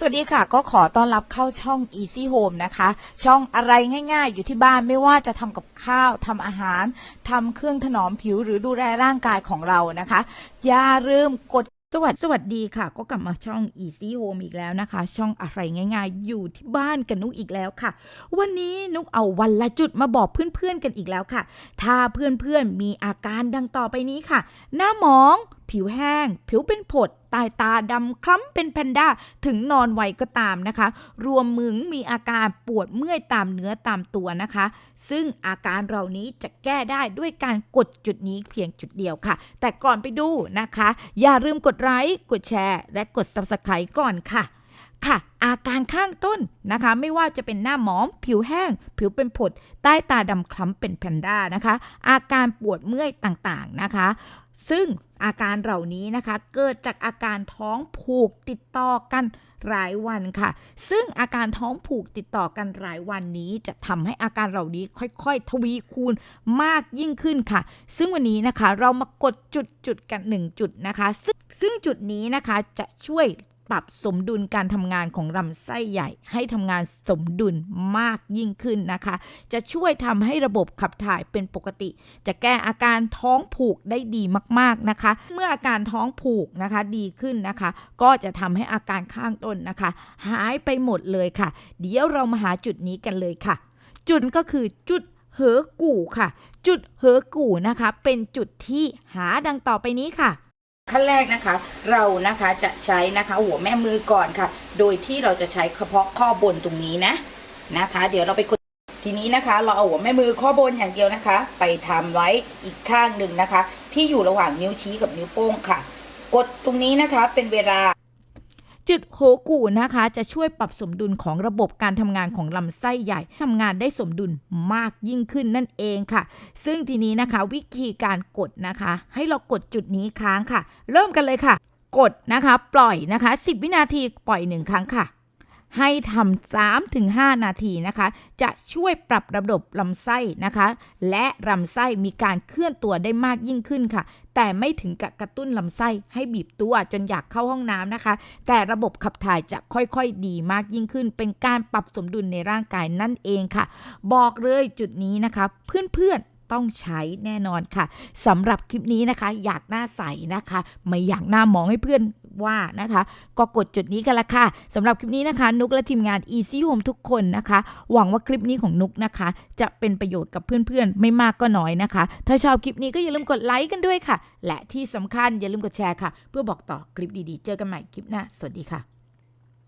สวัสดีค่ะ ก็ขอต้อนรับเข้าช่อง Easy Home นะคะ ช่องอะไรง่ายๆ อยู่ที่บ้านไม่ว่าจะทำกับข้าวทำอาหารทำเครื่องถนอมผิวหรือดูแลร่างกายของเรานะคะ อย่าลืมกดสวัสดีสวัสดีค่ะ ก็กลับมาช่อง Easy Home อีกแล้วนะคะ ช่องอะไรง่ายๆ อยู่ที่บ้านกันนุกอีกแล้วค่ะ วันนี้นุกเอาวันละจุดมาบอกเพื่อนๆกันอีกแล้วค่ะ ถ้าเพื่อนๆมีอาการดังต่อไปนี้ค่ะ หน้าหมอง ผิวแห้ง ผิวเป็นผด ตายตาดำคล้ำเป็นแพนด้าถึงนอนไวก็ตามนะคะ รวมมึงมีอาการปวดเมื่อยตามเนื้อตามตัวนะคะ ซึ่งอาการเหล่านี้จะแก้ได้ด้วยการกดจุดนี้เพียงจุดเดียวค่ะ แต่ก่อนไปดูนะคะ อย่าลืมกดไลค์กดแชร์ และกด subscribe ก่อนค่ะค่ะอาการข้างต้นนะคะ ไม่ว่าจะเป็นหน้าหมอง ผิวแห้ง ผิวเป็นผด ใต้ตาดำคล้ำเป็นแพนด้านะคะ อาการปวดเมื่อยต่างๆนะคะ ซึ่งอาการเหล่านี้นะคะ เกิดจากอาการท้องผูกติดต่อกันหลายวันค่ะ ซึ่งอาการท้องผูกติดต่อกันหลายวันนี้ จะทำให้อาการเหล่านี้ค่อยๆ ทวีคูณมากยิ่งขึ้นค่ะ ซึ่งวันนี้นะคะเรามากดจุดจุดๆกันหนึ่งจุดนะคะ ซึ่งซึ่งจุดนี้นะคะจะช่วย ปรับสมดุลการทำงานของลำไส้ใหญ่ ให้ทำงานสมดุลมากยิ่งขึ้นนะคะ จะช่วยทำให้ระบบขับถ่ายเป็นปกติ จะแก้อาการท้องผูกได้ดีมากๆนะคะ เมื่ออาการท้องผูกนะคะดีขึ้นนะคะ ก็จะทำให้อาการข้างต้นนะคะ หายไปหมดเลยค่ะ เดี๋ยวเรามาหาจุดนี้กันเลยค่ะ จุดก็คือจุดเหอกู่ค่ะ จุดเหอกู่นะคะ เป็นจุดที่หาดังต่อไปนี้ค่ะ ขั้นแรกนะคะเรานะคะจะใช้นะคะหัวแม่มือก่อนค่ะ โดยที่เราจะใช้เฉพาะข้อบนตรงนี้นะนะคะ เดี๋ยวเราไปกดทีนี้นะคะ เราเอาหัวแม่มือข้อบนอย่างเดียวนะคะ ไปทำไว้อีกข้างหนึ่งนะคะ ที่อยู่ระหว่างนิ้วชี้กับนิ้วโป้งค่ะ กดตรงนี้นะคะเป็นเวลา จุดโฮกูนะคะ จะช่วยปรับสมดุลของระบบการทำงานของลำไส้ใหญ่ทำงานได้สมดุลมากยิ่งขึ้นนั่นเองค่ะ ซึ่งทีนี้นะคะวิธีการกดนะคะ ให้เรากดจุดนี้ค้างค่ะ เริ่มกันเลยค่ะ กดนะคะ ปล่อยนะคะ 10 วินาทีปล่อยหนึ่งครั้งค่ะ ให้ทำ3ถึง5นาทีนะคะ จะช่วยปรับระบบลำไส้นะคะ และลำไส้มีการเคลื่อนตัวได้มากยิ่งขึ้นค่ะ แต่ไม่ถึงกับกระตุ้นลำไส้ให้บีบตัวจนอยากเข้าห้องน้ำนะคะ แต่ระบบขับถ่ายจะค่อยๆดีมากยิ่งขึ้น เป็นการปรับสมดุลในร่างกายนั่นเองค่ะ บอกเลยจุดนี้นะคะ เพื่อนๆต้องใช้แน่นอนค่ะสำหรับคลิปนี้นะคะ อยากหน้าใสนะคะ ไม่อยากหน้ามองให้เพื่อน ว่านะคะก็กดจุดนี้กันละค่ะสำหรับคลิปนี้นะคะ นุกและทีมงาน Easy Home ทุกคนนะคะ หวังว่าคลิปนี้ของนุกนะคะ จะเป็นประโยชน์กับเพื่อนๆ ไม่มากก็น้อยนะคะ ถ้าชอบคลิปนี้ก็อย่าลืมกดไลค์กันด้วยค่ะ และที่สำคัญอย่าลืมกดแชร์ค่ะ เพื่อบอกต่อคลิปดีๆ เจอกันใหม่คลิปหน้าสวัสดีค่ะ